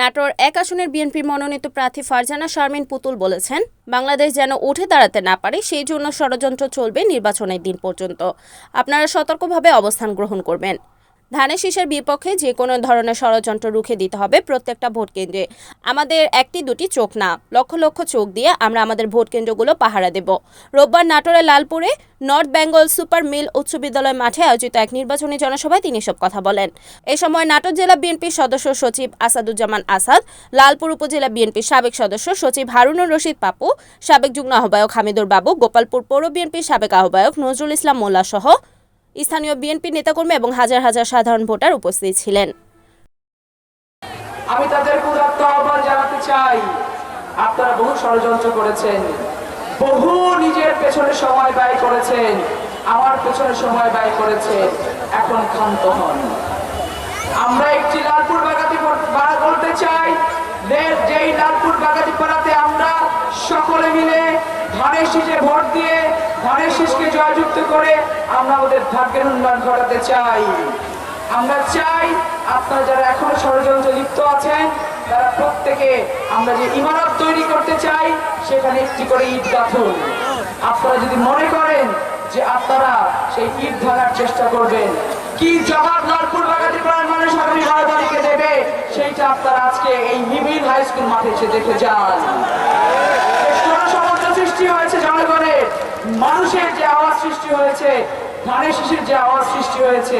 নাটোর এক আসনের বিএনপির মনোনীত প্রার্থী ফারজানা শারমিন পুতুল বলেছেন, বাংলাদেশ যেন উঠে দাঁড়াতে না পারে, সেই জন্য ষড়যন্ত্র চলবে নির্বাচনের দিন পর্যন্ত। আপনারা সতর্কভাবে অবস্থান গ্রহণ করবেন। ধানের শীষের বিপক্ষে যে কোনো ধরনের ষড়যন্ত্র রুখে দিতে হবে প্রত্যেকটা ভোট কেন্দ্রে। আমাদের একটি দুটি চোখ না, লক্ষ লক্ষ চোখ দিয়ে আমরা আমাদের ভোট কেন্দ্রগুলো পাহারা দেব। রোববার নাটোরের লালপুরে নর্থ বেঙ্গল সুপার মিল উচ্চ বিদ্যালয় মাঠে আয়োজিত এক নির্বাচনী জনসভায় তিনি এসব কথা বলেন। এ সময় নাটোর জেলা বিএনপির সদস্য সচিব আসাদুজ্জামান আসাদ, লালপুর উপজেলা বিএনপির সাবেক সদস্য সচিব হারুনুর রশিদ পাপু, সাবেক যুগ্ম আহ্বায়ক হামিদুর বাবু, গোপালপুর পৌর বিএনপির সাবেক আহ্বায়ক নজরুল ইসলাম মোল্লা সহ স্থানীয় বিএনপি নেতাকর্মী এবং হাজার হাজার সাধারণ ভোটার উপস্থিত ছিলেন। আমি তাদের উদাত্ত আহ্বান জানাতে চাই। আপনারা বহু ষড়যন্ত্র করেছেন। বহু নিজের পেছনে সময় ব্যয় করেছেন। আমার পেছনে সময় ব্যয় করেছেন এখন ক্ষান্ত হন। আমরা একটি লালপুর বাগাতি পাড়া বলতে চাই যেই লালপুর বাগাতি পাড়াতে আমরা সকলে মিলে ধানের শীষে ভোট দিয়ে ধানের শীষকে জয়যুক্ত আমরা আমাদের ভাগ্যের উন্নয়ন ঘটাতে চাই। আমরা চাই আপনারা যারা এখনও ষড়যন্ত্রে লিপ্ত আছেন, তারা প্রত্যেকে আমরা যে ইমারত তৈরি করতে চাই, সেখানে একটি করে ঈদ গাঁথুন। আপনারা যদি মনে করেন যে আপনারা সেই ঈদ ভাঙার চেষ্টা করবেন, কি জবাব লালপুর বাগাতি পাড়ার মানুষ আগামী বারো দেবে, সেইটা আপনারা আজকে এই নিবিড় হাই স্কুল মাঠে এসে দেখে যান জনসমর্থন সৃষ্টি হয়েছে জনগণের মানুষের যে আওয়াজ সৃষ্টি হয়েছে, ধানের শিশির যে আওয়াজ সৃষ্টি হয়েছে,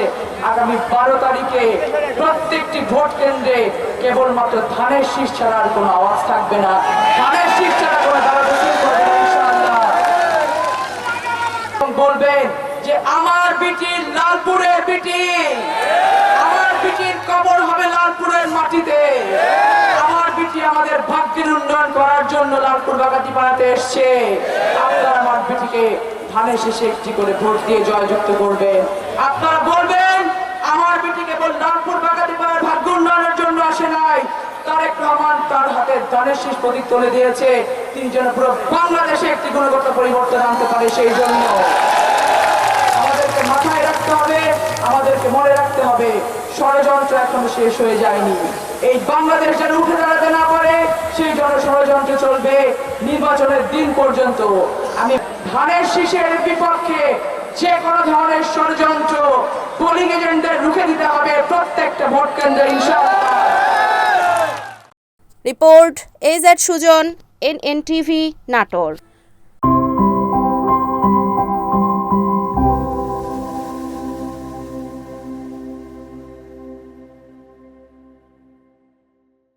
আগামী বারো তারিখে প্রত্যেকটি ভোট কেন্দ্রে কেবলমাত্র ধানের শীষ ছাড়া আর কোনো আওয়াজ থাকবে না। ধানের শীষ ছাড়া কোনো বলবেন যে আমার বিটির লালপুরের বিটি, আমার বিটির কবর হবে লালপুরের মাটিতে। আমার বিটি আমাদের ভাগ্যের উন্নয়ন করার জন্য লালপুর বাগাতি পাড়াতে এসছে বিটিকে ধানের শেষে একটি করে ভোট দিয়ে জয়যুক্ত করবেন আপনারা বলবেন, আমার বিটি কেবল লালপুর বাগাতি পাড়ার ভাগ্য উন্নয়নের জন্য আসে নাই। সেই জন্য। আমাদেরকে মাথায় রাখতে হবে, আমাদেরকে মনে রাখতে হবে, ষড়যন্ত্র এখনও শেষ হয়ে যায়নি। এই বাংলাদেশ যেন উঠে দাঁড়াতে না পারে, সেই জন্য ষড়যন্ত্র চলবে। নির্বাচনের দিন পর্যন্ত আমি ধানের শীষের বিপক্ষে যে কোনো ধরনের ষড়যন্ত্র পোলিং এজেন্টদের রুখে দিতে হবে প্রত্যেকটা ভোট কেন্দ্রে report as at Sujon, N N TV, Natore.